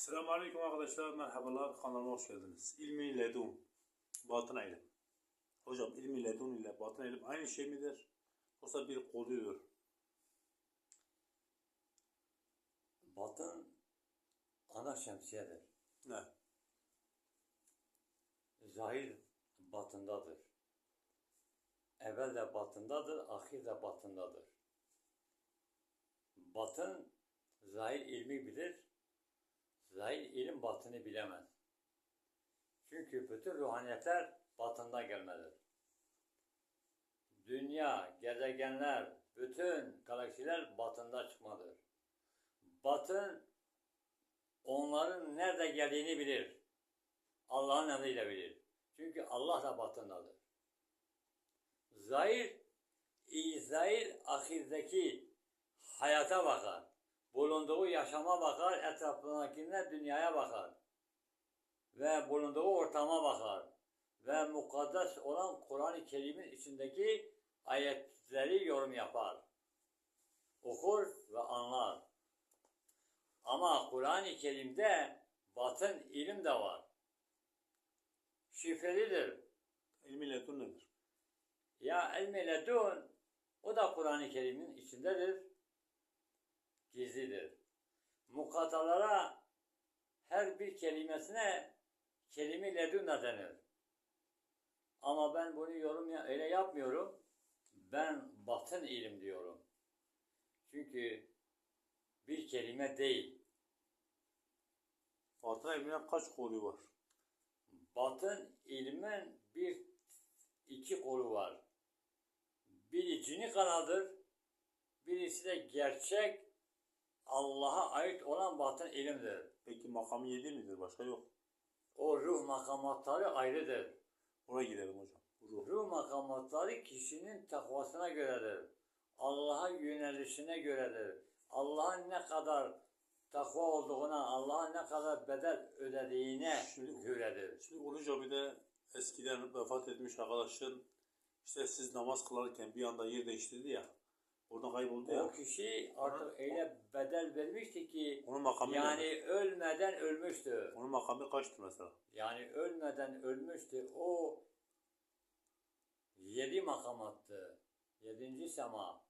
Selamünaleyküm arkadaşlar, merhabalar, kanalıma hoş geldiniz. İlmi ledun, batın ilim. Hocam ilmi ledun ile batın ilim aynı şey midir? Yoksa bir kodudur? Batın ana şemsiyedir. Ne? Zahir batındadır. Evvel de batındadır, ahir de batındadır. Batın zahir ilmi bilir, zahir ilim batını bilemez. Çünkü bütün ruhaniyetler batında gelmedir. Dünya, gezegenler, bütün galaksiler batında çıkmadır. Batın onların nerede geldiğini bilir. Allah'ın emriyle bilir. Çünkü Allah da batındadır. Zahir, zahir ahirdeki hayata bakar. Bulunduğu yaşama bakar, etrafındakine dünyaya bakar. Ve bulunduğu ortama bakar. Ve mukaddes olan Kur'an-ı Kerim'in içindeki ayetleri yorum yapar. Okur ve anlar. Ama Kur'an-ı Kerim'de batın ilim de var. Şifrelidir. İlmi ledun nedir? Ya ilmi ledun o da Kur'an-ı Kerim'in içindedir. Gizlidir. Mukatalara her bir kelimesine kelime ledun da denir. Ama ben bunu yorum ya- öyle yapmıyorum. Ben batın ilim diyorum. Çünkü bir kelime değil. Batın ilimine kaç kolu var? Batın ilmin bir iki kolu var. Biri cini kanadır, birisi de gerçek Allah'a ait olan batın ilimdir. Peki makamı yedi midir? Başka yok. O ruh makamatları ayrıdır. Oraya gidelim hocam. Ruh. Ruh makamatları kişinin takvasına göredir. Allah'a yönelişine göredir. Allah'ın ne kadar takva olduğuna, Allah'a ne kadar bedel ödediğine Şimdi- göredir. Şimdi Ulu Cami'de eskiden vefat etmiş arkadaşın işte siz namaz kılarken bir anda yer değiştirdi ya. Oradan kayboldu O ya. kişi artık öyle bedel vermişti ki Onun makamı yani nedir? ölmeden ölmüştü. Onun makamı kaçtı mesela? Yani ölmeden ölmüştü. O yedi makamattı. Yedinci sema.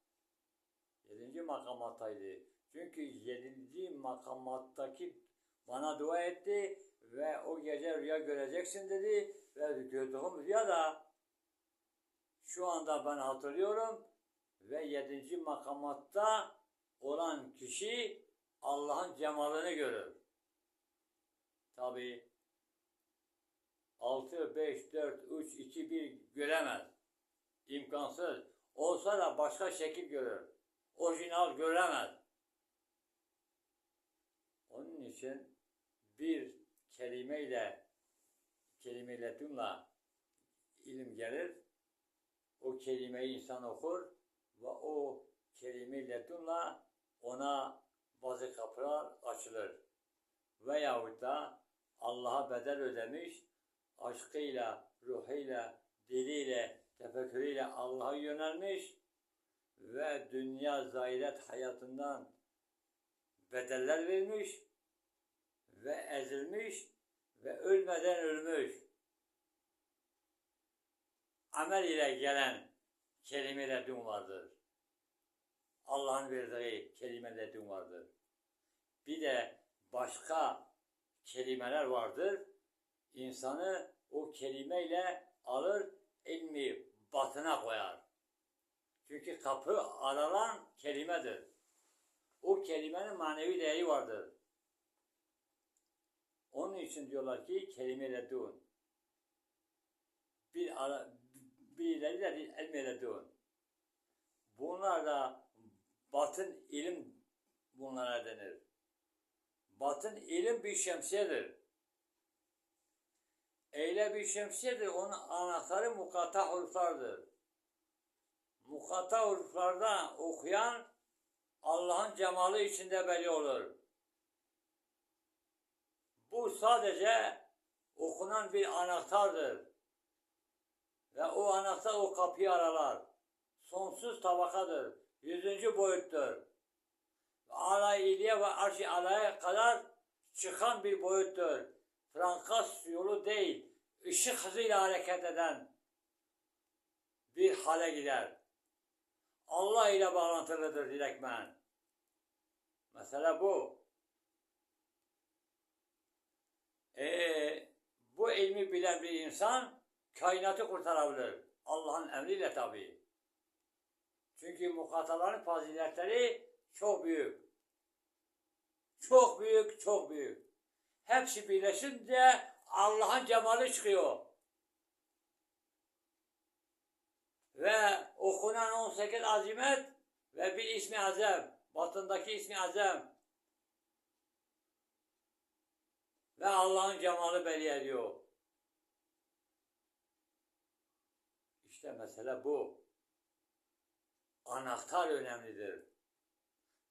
Yedinci makamattaydı. Çünkü yedinci makamattaki bana dua etti ve o gece rüya göreceksin dedi ve gördüğüm rüya da şu anda ben hatırlıyorum ve yedinci makamatta olan kişi Allah'ın cemalini görür. Tabi 6, 5, 4, 3, 2, 1 göremez. İmkansız. Olsa da başka şekil görür. Orijinal göremez. Onun için bir kelimeyle kelimeyle ilim gelir. O kelimeyi insan okur kelimeyle tümla ona bazı kapılar açılır. Veyahut da Allah'a bedel ödemiş, aşkıyla, ruhuyla, diliyle, tefekkürüyle Allah'a yönelmiş ve dünya zahiret hayatından bedeller vermiş ve ezilmiş ve ölmeden ölmüş. Amel ile gelen kelime dün vardır. Allah'ın verdiği kelime dün vardır. Bir de başka kelimeler vardır. İnsanı o kelimeyle alır, ilmi batına koyar. Çünkü kapı aralan kelimedir. O kelimenin manevi değeri vardır. Onun için diyorlar ki kelimeyle dün. Bir ara, birileri de ilmiyle dün. Bunlar da batın ilim bunlara denir. Batın ilim bir şemsiyedir. Eyle bir şemsiyedir. Onun anahtarı mukata huruflardır. Mukata huruflarda okuyan Allah'ın cemalı içinde belli olur. Bu sadece okunan bir anahtardır. Ve o anahtar o kapıyı aralar. Sonsuz tabakadır. Yüzüncü boyuttur. Alay iliye ve arş-ı alaya kadar çıkan bir boyuttur. Frankas yolu değil, ışık hızıyla hareket eden bir hale gider. Allah ile bağlantılıdır direktmen. Mesela bu. Ee, bu ilmi bilen bir insan kainatı kurtarabilir. Allah'ın emriyle tabii. Çünkü mukataların faziletleri çok büyük. Çok büyük, çok büyük. Hepsi birleşince Allah'ın cemali çıkıyor. Ve okunan 18 azimet ve bir ismi azem, batındaki ismi azem ve Allah'ın cemali belli ediyor. İşte mesele bu. Anahtar önemlidir.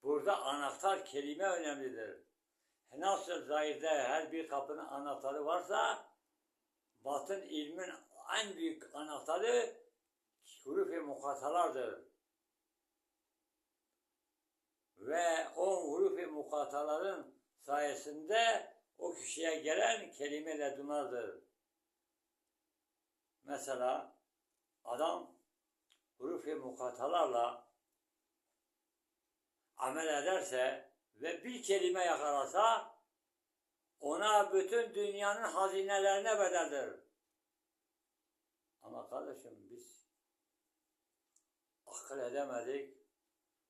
Burada anahtar kelime önemlidir. Nasıl zahirde her bir kapının anahtarı varsa, batın ilmin en büyük anahtarı huruf-i mukatalardır. Ve o huruf-i mukataların sayesinde o kişiye gelen kelime ledunardır. Mesela adam huruf-i mukatalarla amel ederse ve bir kelime yakalarsa ona bütün dünyanın hazinelerine bedeldir. Ama kardeşim biz akıl edemedik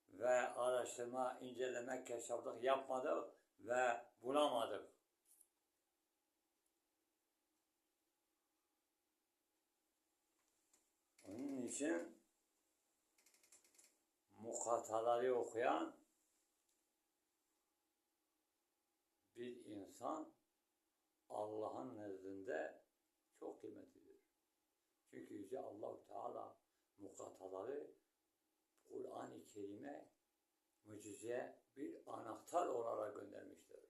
ve araştırma, inceleme, keşaflık yapmadık ve bulamadık. Onun için mukataları okuyan bir insan Allah'ın nezdinde çok kıymetlidir. Çünkü Yüce allah Teala mukataları Kur'an-ı Kerim'e mucize bir anahtar olarak göndermiştir.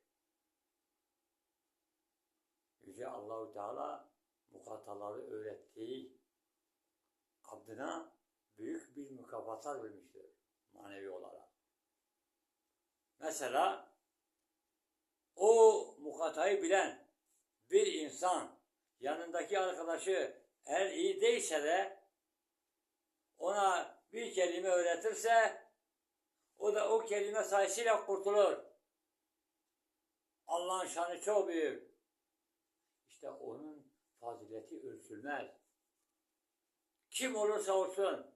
Yüce Allahu Teala mukataları öğrettiği abdına büyük bir mükafatlar vermiştir manevi olarak. Mesela o mukatayı bilen bir insan yanındaki arkadaşı eğer iyi değilse de ona bir kelime öğretirse o da o kelime sayesinde kurtulur. Allah'ın şanı çok büyük. İşte onun fazileti ölçülmez. Kim olursa olsun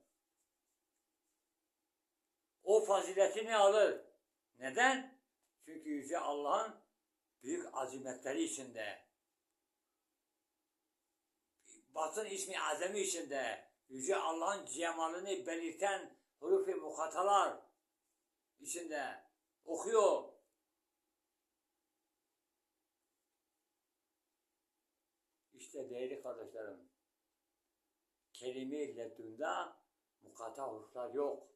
o faziletini alır. Neden? Çünkü Yüce Allah'ın büyük azimetleri içinde, batın ismi azami içinde, Yüce Allah'ın cemalini belirten huruf-i mukatalar içinde okuyor. İşte değerli kardeşlerim, kelime-i mukata huruflar yok.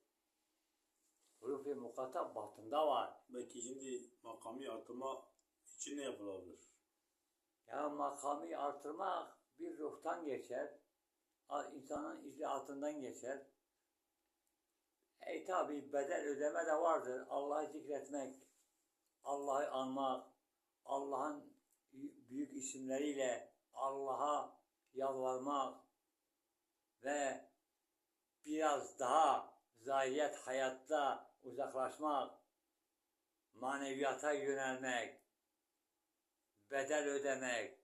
Huruf-i mukata batında var. Belki şimdi makami artırma için ne yapılabilir? Ya makami artırmak bir ruhtan geçer. insanın icraatından geçer. E tabi bedel ödeme de vardır. Allah'ı zikretmek, Allah'ı anmak, Allah'ın büyük isimleriyle Allah'a yalvarmak ve biraz daha zahiyet hayatta uzaklaşmak, maneviyata yönelmek, bedel ödemek,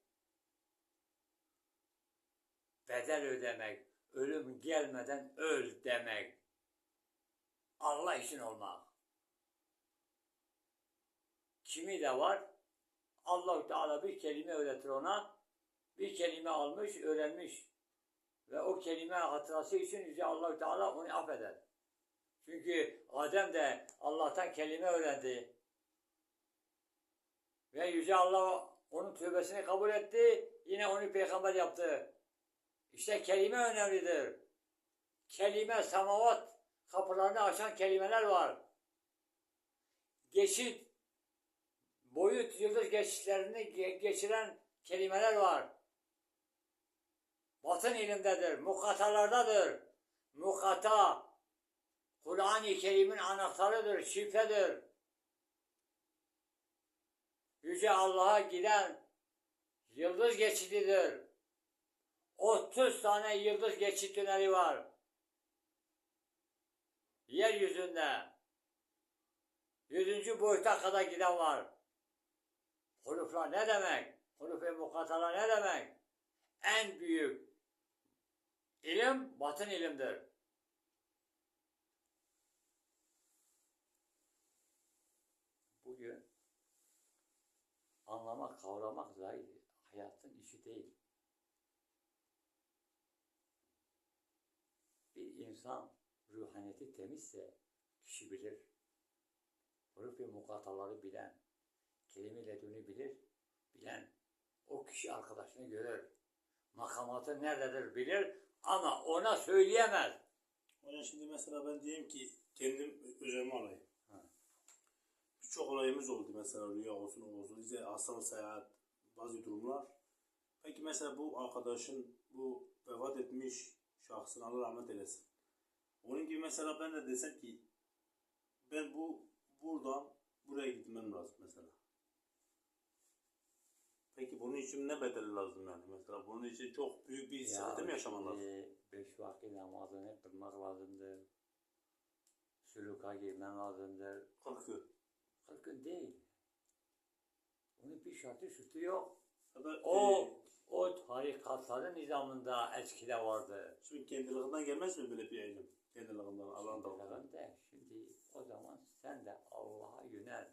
bedel ödemek, ölüm gelmeden öl demek, Allah için olmak. Kimi de var, allah Teala bir kelime öğretir ona, bir kelime almış, öğrenmiş ve o kelime hatırası için Yüce allah Teala onu affeder. Çünkü Adem de Allah'tan kelime öğrendi. Ve Yüce Allah onun tövbesini kabul etti. Yine onu peygamber yaptı. İşte kelime önemlidir. Kelime, samavat kapılarını açan kelimeler var. Geçit, boyut, yıldız geçişlerini ge- geçiren kelimeler var. Batın ilimdedir, mukatalardadır. Mukata, Kur'an-ı Kerim'in anahtarıdır, şifredir. Yüce Allah'a giden yıldız geçididir. 30 tane yıldız geçit tüneli var. Yeryüzünde. Yüzüncü boyuta kadar giden var. Huruflar ne demek? Huruf-i mukatala ne demek? En büyük ilim batın ilimdir. Bugün anlamak, kavramak zahir hayatın işi değil. Bir insan ruhaniyeti temizse kişi bilir. Huruf ve mukataları bilen, kelime leduni bilir, bilen o kişi arkadaşını görür. Makamatı nerededir bilir ama ona söyleyemez. Hocam şimdi mesela ben diyeyim ki kendim üzerime alayım. Birçok olayımız oldu mesela rüya olsun o olsun. İşte hastalık, seyahat, bazı durumlar. Peki mesela bu arkadaşın bu vefat etmiş şahsın Allah rahmet eylesin. Onun gibi mesela ben de desem ki ben bu buradan buraya gitmem lazım mesela. Peki bunun için ne bedeli lazım yani mesela? Bunun için çok büyük bir sıkıntı mı yaşaman lazım? e, beş vakit namazını kılmak lazımdır. Suluka girmen lazımdır. 40 gün. Kırkın değil. Onun bir şartı şutu yok. Ya da, O, e, o tarikatların nizamında eskide vardı. Şimdi kendiliğinden gelmez mi böyle bir eylem? Kendiliğinden Allah'ın. Şimdi de şimdi o zaman sen de Allah'a yönel.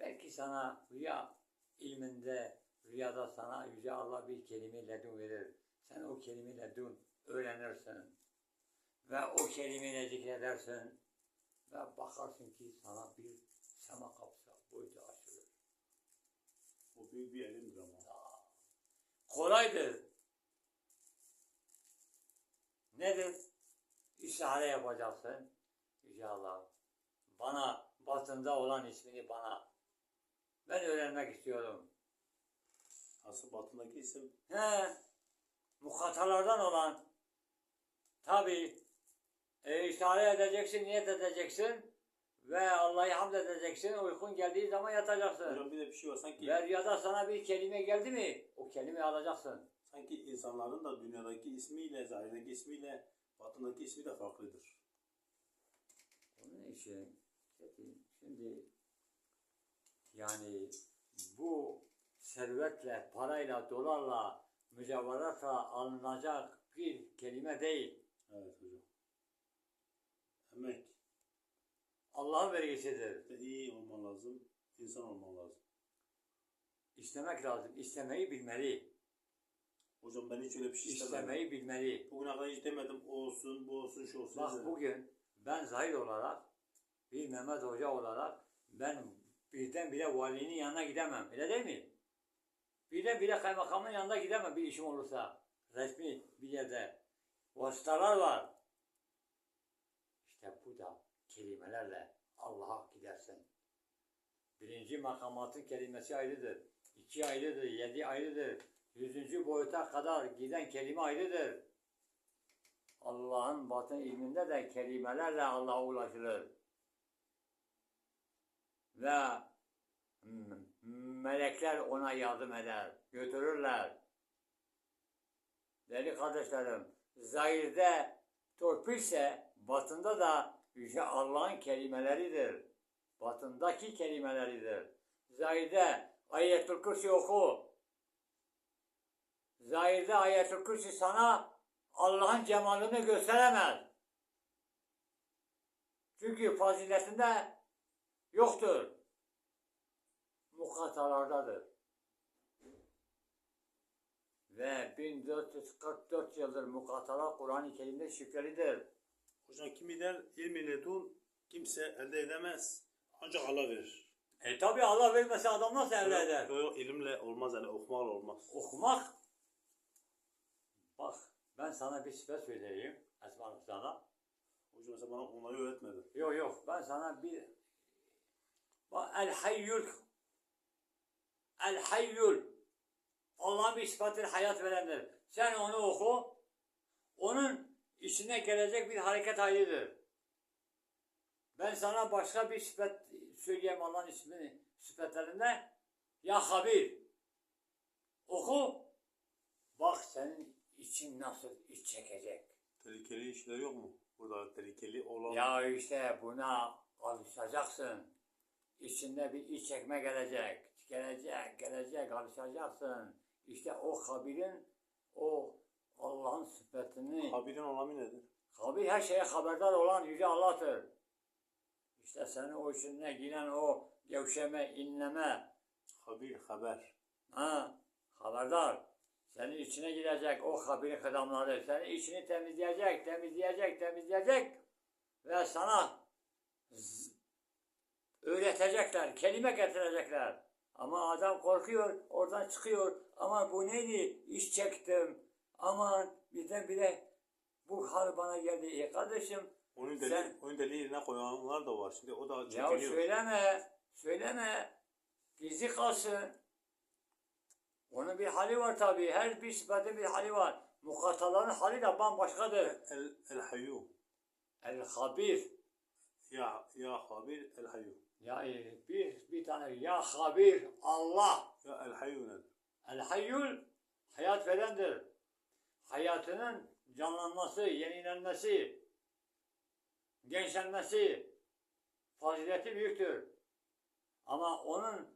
Belki sana rüya ilminde, rüyada sana Yüce Allah bir kelime ledun verir. Sen o kelime ledun öğrenirsin. Ve o kelimeyle zikredersin. Ve bakarsın ki sana bir sema kapısı boyutu açılır. O büyük bir elimdir ama. Kolaydır. Nedir? İstihare yapacaksın. Yüce Allah. Bana batında olan ismini bana. Ben öğrenmek istiyorum. Asıl batındaki isim He. Mukatalardan olan. Tabi. E, istihare edeceksin, niyet edeceksin. Ve Allah'ı hamd edeceksin. Uykun geldiği zaman yatacaksın. hocam bir de bir şey var sanki Ve rüyada sana bir kelime geldi mi? O kelimeyi alacaksın. sanki insanların da dünyadaki ismiyle zahirdeki ismiyle batındaki ismi de farklıdır. Onun için şimdi yani bu servetle, parayla, dolarla, mücevheratla alınacak bir kelime değil. Evet hocam. Emek. Allah'ın vergisidir. Ve iyi olman lazım. insan olman lazım. İstemek lazım. İstemeyi bilmeli. Hocam ben hiç öyle bir şey istemedim. İstemeyi bilmeli. Bugüne kadar hiç demedim o olsun, bu olsun, şu olsun. Bak bugün ben zahir olarak bir Mehmet Hoca olarak ben birdenbire valinin yanına gidemem. Öyle değil mi? Birdenbire kaymakamın yanına gidemem bir işim olursa. Resmi bir yerde. Vasıtalar var. İşte bu da kelimelerle Allah'a gidersin. Birinci makamatın kelimesi ayrıdır. iki ayrıdır, yedi ayrıdır. Yüzüncü boyuta kadar giden kelime ayrıdır. Allah'ın batın ilminde de kelimelerle Allah'a ulaşılır. Ve melekler ona yardım eder, götürürler. Değerli kardeşlerim, zahirde torpilse batında da Yüce Allah'ın kelimeleridir. Batındaki kelimeleridir. Zahirde ayetül kürsi oku. Zahirde ayetül kürsi sana Allah'ın cemalini gösteremez. Çünkü faziletinde yoktur. Mukatalardadır. Ve 1444 yıldır mukatala Kur'an-ı Kerim'de şifrelidir. Hocam kimi der ilmi ledun kimse elde edemez. Ancak Allah verir. E tabi Allah vermese adam nasıl elde eder? Yok yok ilimle olmaz yani okumakla olmaz. Okumak. Bak ben sana bir sıfat söyleyeyim. Esma sana. Hocam mesela bana onları öğretmedi. Yok yok ben sana bir Bak el hayyul el hayyul Allah'ın bir sıfatı hayat verendir. Sen onu oku. Onun içine gelecek bir hareket halidir. Ben sana başka bir sıfat söyleyeyim Allah'ın ismini sıfatlarında. Ya Habir. Oku. Bak senin için nasıl iç çekecek. Tehlikeli işler yok mu? Burada tehlikeli olan Ya işte buna alışacaksın. İçinde bir iç çekme gelecek. Gelecek, gelecek, alışacaksın. İşte o Habir'in o Allah'ın sıfatını haberin anlamı nedir? Habir her şeye haberdar olan Yüce Allah'tır. İşte senin o içine giren o gevşeme, inleme, Habir, haber. ha, haberdar. Senin içine girecek o habirin kıdamları. Senin içini temizleyecek, temizleyecek, temizleyecek. Ve sana öğretecekler, kelime getirecekler. Ama adam korkuyor, oradan çıkıyor. Ama bu neydi? İş çektim. Aman birdenbire bu hal bana geldi. E kardeşim Onun deli, Sen- onun deli yerine koyanlar da var. Şimdi o da Ya çekiniyor. söyleme, söyleme. Gizli kalsın. Onun bir hali var tabii. Her bir sıfatın bir hali var. Mukataların hali de bambaşkadır. El, el hayyu. El-Habir. Ya, ya habir, el hayyu. Yani bir, bir tane ya Habir Allah. Ya el hayyu nedir? El-Hayyul hayat verendir. Hayatının canlanması, yenilenmesi, gençlenmesi fazileti büyüktür. Ama onun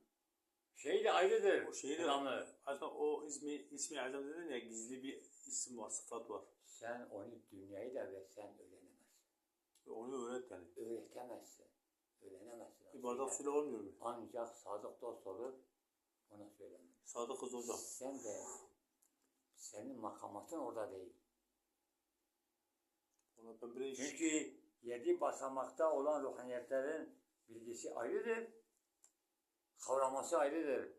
şeyi de ayrıdır. O şeyi de- kıdamı. Hatta o ismi, ismi azam dedin ya gizli bir isim var, sıfat var. Sen onu dünyayı da versen öğrenemezsin. Onu öğret yani. Öğretemezsin. Öğrenemezsin. Bir bardak suyla olmuyor mu? Ancak sadık dost olur. Ona söylenir. Sadık kız hocam. Sen de senin makamatın orada değil. Çünkü yedi basamakta olan ruhaniyetlerin bilgisi ayrıdır. Kavraması ayrıdır.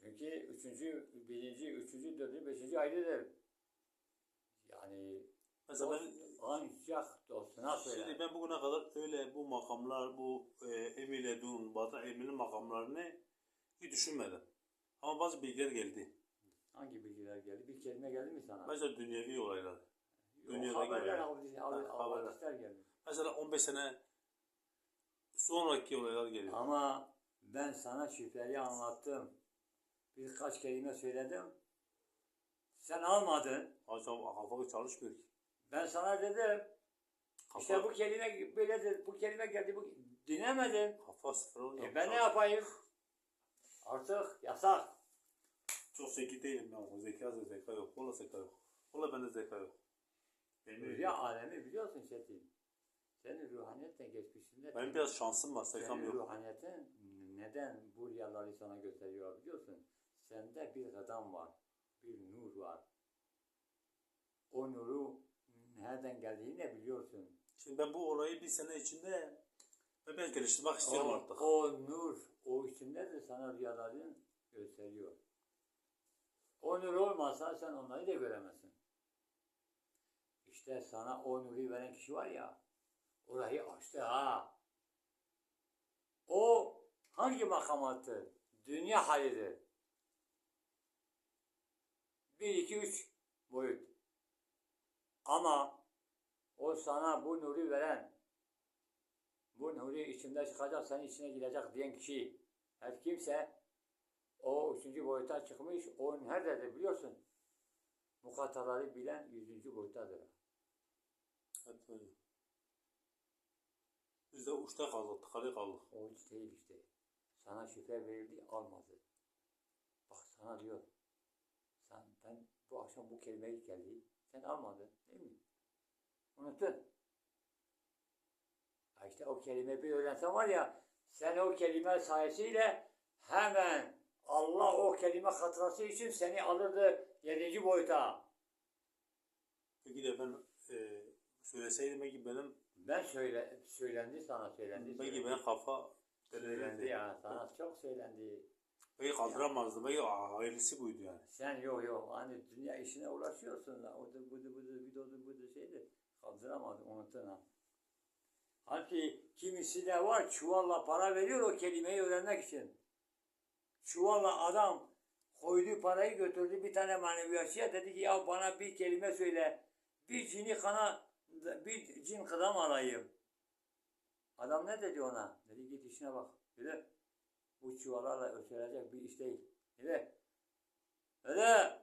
Çünkü üçüncü, birinci, üçüncü, dördüncü, beşinci ayrıdır. Yani Mesela ben, ancak dostuna şimdi söyler. ben bugüne kadar öyle bu makamlar, bu e, emir edun, batı eminin makamlarını hiç düşünmedim. Ama bazı bilgiler geldi. Hangi bilgiler geldi? Bir kelime geldi mi sana? Mesela dünyevi olaylar. Yok, dünyadaki haberler, olaylar. haberler, haber- Ha, haberler. geldi. Mesela 15 sene sonraki olaylar geliyor. Ama ben sana şifreli anlattım. Birkaç kelime söyledim. Sen almadın. Hocam kafa çalışmıyor ki. Ben sana dedim. Kafa, İşte bu kelime böyledir. Bu kelime geldi. Bu dinlemedin. kafa sıfır hocam. E ben ne yapayım? Artık yasak. Çok zeki değilim ben. O zeka yok. Valla zeka yok. Valla bende zeka yok. Benim Rüya alemi biliyorsun Çetin. Senin ruhaniyetten geçmişinde Benim biraz şansım var. Zekam senin yok. ruhaniyetin neden bu rüyaları sana gösteriyor biliyorsun? Sende bir adam var. Bir nur var. O nuru nereden geldiğini biliyorsun. Şimdi ben bu olayı bir sene içinde ben geliştirmek istiyorum o, artık. o nur, o içinde de sana rüyaların gösteriyor. O nur olmazsa sen onları da göremezsin. İşte sana o nuru veren kişi var ya, orayı açtı ha. O hangi makamattır? Dünya halidir. Bir, iki, üç boyut. Ama o sana bu nuru veren, bu nuru içinde çıkacak, senin içine girecek diyen kişi her kimse o üçüncü boyuta çıkmış, o nerededir biliyorsun? Mukataları bilen yüzüncü boyuttadır. Evet, öyle. Biz de uçta kaldık, tıkalı kaldık. O hiç değil işte. Sana şifre verildi, almadı. Bak sana diyor, sen, ben bu akşam bu kelimeyi geldi, sen almadın değil mi? Unuttun. Ha işte o kelime bir öğrensen var ya, sen o kelime sayesinde hemen Allah o kelime hatırası için seni alırdı yedinci boyuta. Peki de ben e, söyleseydim belki benim Ben söyle, söylendi sana söylendi. belki söylendi. benim kafa söylendi delirdi. ya sana çok söylendi. Belki kaldıramazdı. Belki hayırlısı buydu yani. Sen yok yok hani dünya işine uğraşıyorsun da odur budur budur budur budur şeydi kaldıramadın unuttun ha. Halbuki kimisi de var çuvalla para veriyor o kelimeyi öğrenmek için. Çuvalla adam koyduğu parayı götürdü bir tane maneviyatçıya dedi ki ya bana bir kelime söyle. Bir cini kana bir cin kıdam alayım. Adam ne dedi ona? Dedi git işine bak. Dedi. bu çuvallarla örtülecek bir iş değil. Öyle. Öyle.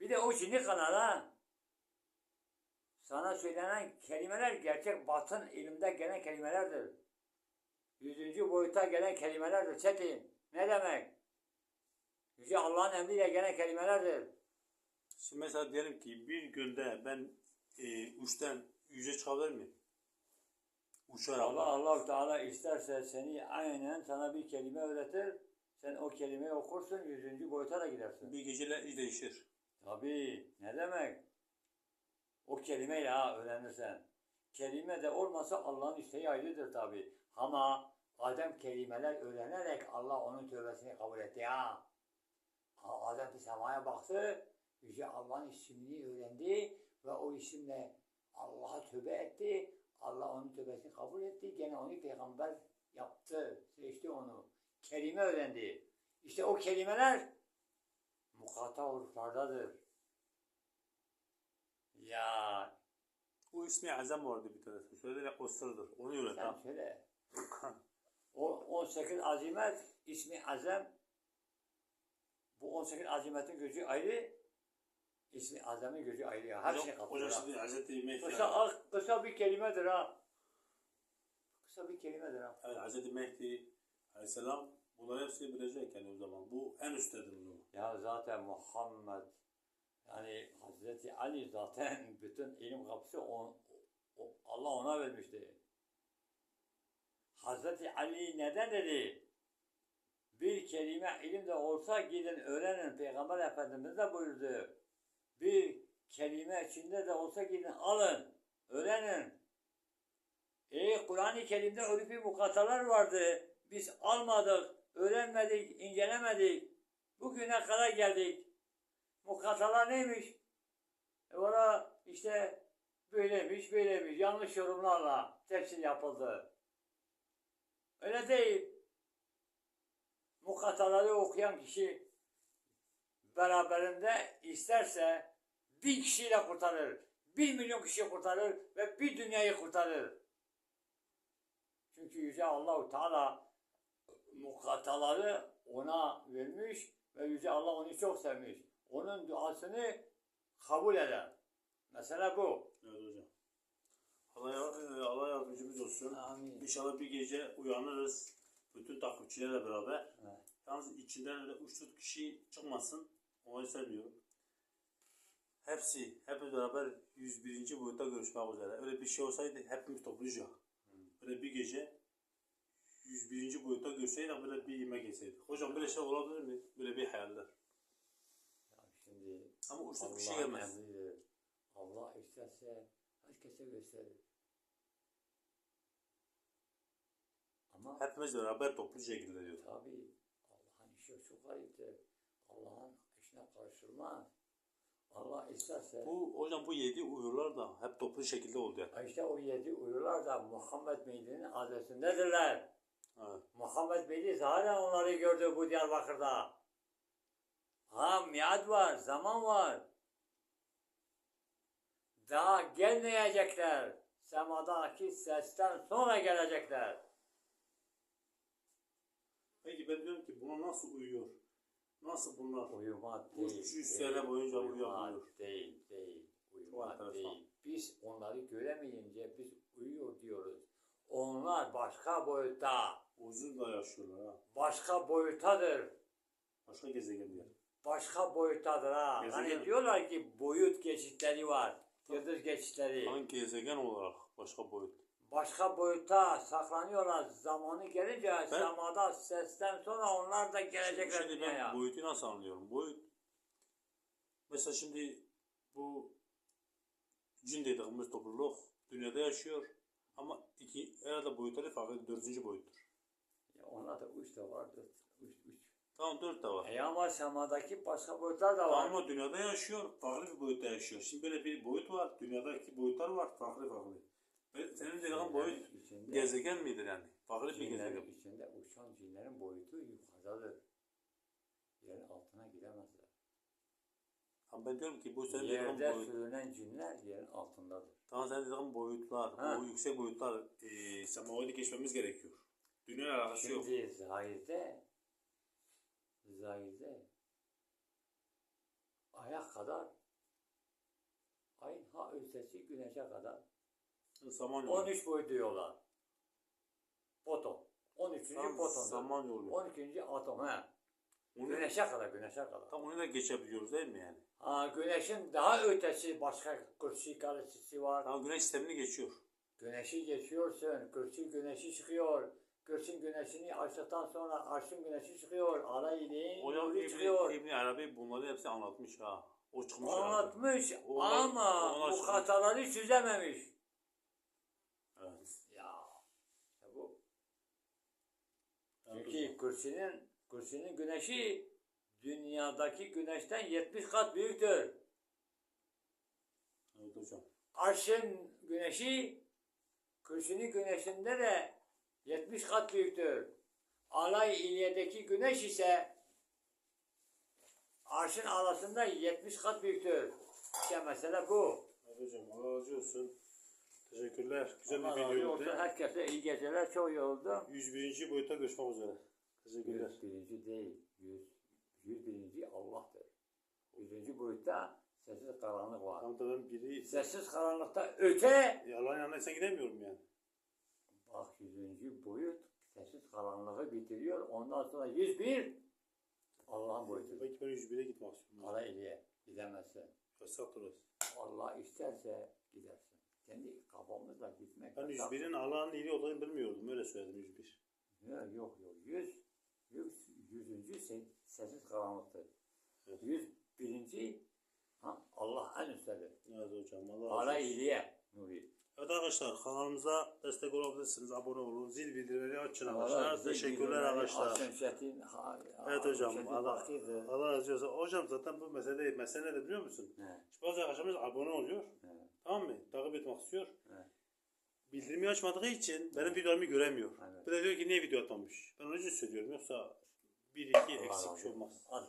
Bir de o cinli kanala sana söylenen kelimeler gerçek batın ilimde gelen kelimelerdir. Yüzüncü boyuta gelen kelimelerdir. Çetin. Ne demek? Yüce Allah'ın emriyle gelen kelimelerdir. Şimdi mesela diyelim ki bir günde ben e, uçtan yüce çıkabilir miyim? Uçarak. Allah Allah Teala isterse seni aynen sana bir kelime öğretir. Sen o kelimeyi okursun, yüzüncü boyuta da gidersin. Bir geceyle iş değişir. Tabii. Ne demek? O kelimeyle ha öğrenirsen. Kelime de olmasa Allah'ın isteği ayrıdır tabii. Ama Adem kelimeler öğrenerek Allah onun tövbesini kabul etti. Ha, Adem bir semaya baktı. Yüce Allah'ın ismini öğrendi ve o isimle Allah'a tövbe etti. Allah onun tövbesini kabul etti. Gene onu peygamber yaptı. Seçti onu. Kelime öğrendi. İşte o kelimeler mukata huruflardadır. Ya O ismi Azam vardı bir tanesi. Şöyle de o sırdır. Onu öğret sen söyle. O 18 azimet ismi azem. Bu 18 azimetin gücü ayrı. ismi azemin gücü ayrı. ya. Her şey Hocam, hocam kapıyor. şimdi Hazreti Mehdi. Kısa, kısa bir kelimedir ha. Kısa bir kelimedir ha. Evet, Hazreti Mehdi Aleyhisselam bunları hepsini bilecek yani o zaman. Bu en üsttedir o zaman. Ya zaten Muhammed yani Hazreti Ali zaten bütün ilim kapısı on, Allah ona vermişti. Hazreti Ali neden dedi? Bir kelime ilim de olsa gidin öğrenin. Peygamber Efendimiz de buyurdu. Bir kelime içinde de olsa gidin alın. Öğrenin. E Kur'an-ı Kerim'de örfi mukatalar vardı. Biz almadık, öğrenmedik, incelemedik. Bugüne kadar geldik. Mukatalar neymiş? E ona işte böyleymiş, böyleymiş. Yanlış yorumlarla tefsir yapıldı. Öyle değil. Mukataları okuyan kişi beraberinde isterse bin kişiyle kurtarır. Bir milyon kişi kurtarır ve bir dünyayı kurtarır. Çünkü Yüce Allahu Teala mukataları ona vermiş ve Yüce Allah onu çok sevmiş. Onun duasını kabul eder. Mesela bu. Evet hocam. Allah, Allah yardımcımız olsun. Amin. İnşallah bir gece uyanırız. Bütün takipçilerle beraber. Evet. Yalnız içinden öyle uç dört kişi çıkmasın. Onu istemiyorum. Hepsi, hep beraber 101. boyutta görüşmek üzere. Öyle bir şey olsaydı hepimiz toplayacak. Böyle bir gece 101. boyutta görseydik böyle bir yemek yeseydik. Hocam böyle şey olabilir mi? Böyle bir hayaller. Ya şimdi Ama uç dört kişi Allah'ın gelmez. Allah isterse herkese gösterir. Ama Hepimiz beraber toplu şekilde diyor. tabii Allah'ın işi çok gariptir. Allah'ın işine karışılmaz. Allah isterse Bu hocam bu yedi uyurlar da hep toplu şekilde oldu yani. işte o yedi uyurlar da Muhammed Mehdi'nin adresindedirler. Evet. Muhammed Mehdi zaten onları gördü bu Diyarbakır'da. Ha miad var, zaman var. Daha gelmeyecekler. Semadaki sesten sonra gelecekler. Peki ben diyorum ki buna nasıl uyuyor? Nasıl bunlar? Uyumak değil. 300 değil. sene boyunca uyuyabiliyor. Değil, değil. Uyumak değil. Biz onları göremeyince biz uyuyor diyoruz. Onlar başka boyutta. Uzun da yaşıyorlar ha. Başka boyutadır. Başka gezegende. başka boyuttadır ha. Gezegen. Hani diyorlar ki boyut geçitleri var. Yıldız geçitleri. Hangi gezegen olarak başka boyut? Başka boyutta saklanıyorlar. Zamanı gelince semada sesten sonra onlar da gelecekler Şimdi dünyaya. ben boyutu nasıl anlıyorum? Boyut mesela şimdi bu cin dediğimiz topluluk dünyada yaşıyor ama iki herhalde boyutları farklı dördüncü boyuttur. Ya onlar da üç de var. Dört, üç, üç. Tamam dört de var. E ama semadaki başka boyutlar da Tamam var. ama dünyada yaşıyor, farklı bir boyutta yaşıyor. Şimdi böyle bir boyut var, dünyadaki boyutlar var, farklı farklı. Senin dediğin boyut içinde, gezegen midir yani? Farklı bir gezegen. içinde uçan cinlerin boyutu yukarıdadır. Yerin altına gidemezler. Ama ben diyorum ki bu senin dediğin Yerde boyut. sürünen cinler yerin altındadır. Tamam senin dediğin boyutlar, Ha. bu yüksek boyutlar, e, semavari geçmemiz gerekiyor. Dünya alakası yok. Şimdi zahirde, zahirde aya kadar, ayın ha ötesi güneşe kadar Zaman yolu. 13 boy diyorlar. Foton. 13. Tam foton. zaman yolu. 12. atom he. Onu, Güneşe kadar, güneşe kadar. tam onu da geçebiliyoruz değil mi yani? Ha, güneşin daha ötesi başka kırçı galaksisi var. Tam güneş sistemini geçiyor. Güneşi geçiyorsun, kırçı güneşi çıkıyor. Kırçın güneşini açtıktan sonra arşın güneşi çıkıyor. Ara iliğin Hocam İbni, çıkıyor. İbni Arabi bunları hepsi anlatmış ha. O çıkmış herhalde. Anlatmış Onlar- ama onlar bu çıkmış. hataları çözememiş. Evet. Ya işte bu. Evet Çünkü kürsünün, kürsünün güneşi dünyadaki güneşten 70 kat büyüktür. Evet hocam. Arşın güneşi kürsünün güneşinde de 70 kat büyüktür. Alay İlyedeki güneş ise arşın arasında 70 kat büyüktür. İşte mesele bu. Evet hocam Allah razı olsun. Teşekkürler. Güzel Allah bir video oldu. Herkese iyi geceler. Çok iyi oldu. 101. boyutta görüşmek üzere. Teşekkürler. Yüz birinci değil. Yüz, yüz birinci Allah'tır. Yüzüncü boyutta sessiz karanlık var. Tam da ben biri Sessiz karanlıkta öte yalan yanına sen gidemiyorum yani. Bak yüzüncü boyut sessiz karanlığı bitiriyor. Ondan sonra 101 Allah'ın boyutu. Belki ben 101'e gitmek istiyorum. Kara iliğe gidemezsin. Yasak orası. Allah isterse gidersin. Kendi kafamızla gitmek. Ben yasak. 101'in Allah'ın iyiliği olduğunu bilmiyordum. Öyle söyledim 101. Yok yok yok. Yüz, yüz yüzüncü se- sessiz karanlıktır. Evet. Yüz birinci ha, Allah en üsttedir. Evet hocam. Allah razı Kara olsun. iliğe. Nuri. Evet arkadaşlar kanalımıza destek olabilirsiniz. Abone olun. Zil bildirimleri açın arkadaşlar. Teşekkürler arkadaşlar. Evet hocam. Allah. Allah razı olsun. Hocam zaten bu mesele değil. Mesele ne biliyor musun? He, Şimdi bazı arkadaşlarımız abone oluyor. he, Tamam mı? Takip etmek istiyor. he. Bildirimi açmadığı için benim videomu göremiyor. Evet. Bir de diyor ki niye video atmamış? Ben onun için söylüyorum. Yoksa bir iki eksik şey olmaz. Hadi.